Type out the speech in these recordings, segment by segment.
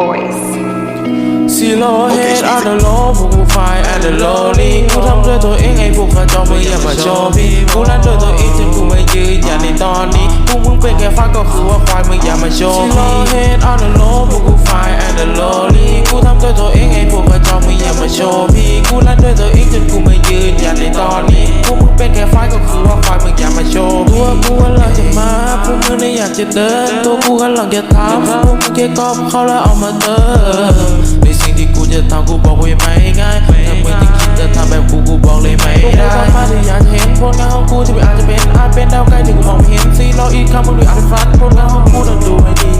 voice. စီလိုဟဲ့အနလောဘူဖိုင်အနလောလီကုထံတွေ့တော့အင်းအိဖို့ကကြောင်းမရမှာကြောပြီးကုလန်တွေ့တော့အင်းတင်ကူမยืนยันในตอนนี้กูมึงเป็นแค่ฟ้าก็คือว่าไฟมึงอย่ามาโชว์สีโลเฮดออนโลบู อยากจะเดิน ตัวกูกำลังจะทำพวกมึงแค่กอบเขาแล้วเอามาเติมในสิ่งที่กูจะทำกูบอกไว้ไม่ง่ายถ้ามึงจะคิดจะทำแบบกูกูบอกเลยไม่ได้ทำมาที่อยากเห็นผลงานของกูที่ไม่อาจจะเป็นอาจเป็นดาวไกลที่กูมองไม่เห็นซีรออีกคำมึงดูอาจจะฝันผลงานของกูต้องดูให้ดี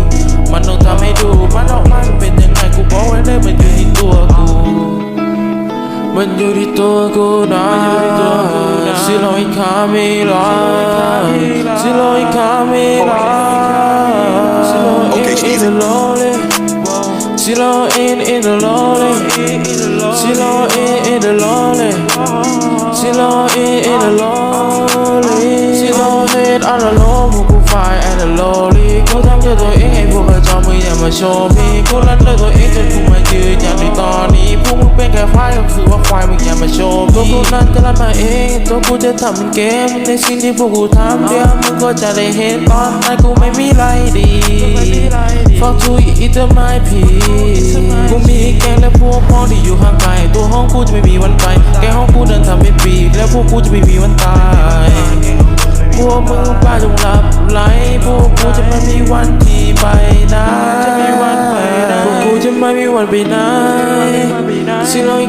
มันต้องทำให้ดูมันออกมาจะเป็นยังไงกูบอกไว้เลยมันอยู่ที่ตัวกูมันอยู่ที่ตัวกูนะสิลอยคาไม่ลอ สิลอย in in the lonely สิลอย in in the lonely สิลอย in in the lonely สิลอย head on the low พวกกู fire and the lonely กูทำด้วยตัวเองไอ้พวกกระจอกมึงอย่ามาโชว์พี่กูรันด้วยตัวเองจนกูมายืนอย่างในตอนนี้พวกมึงเป็นแค่ควายก็คือว่าควายมึงอย่ามาโชว์ตัวกูนั้นจะรันมาเองตัวกูจะทำเป็นเกมในสิ่งที่พวกกูทำเดี๋ยวมึงก็จะได้เห็นตอนนั้นกูไม่มีไรดี Fuck to eat the my piece กูมีแกงและพวกพ้องที่อยู่ห่างไกลตัวห้องกูจะไม่มีวันไป แกห้องกูเดินทำเป็นปีและพวกกูจะไม่มีวันตายพวกมึงป้าจงหลับไหลพวกกูจะไม่มีวันที่ไปไหนจะมีวันไปไหนพวกกูจะไม่มีวันไปไหนสิลอย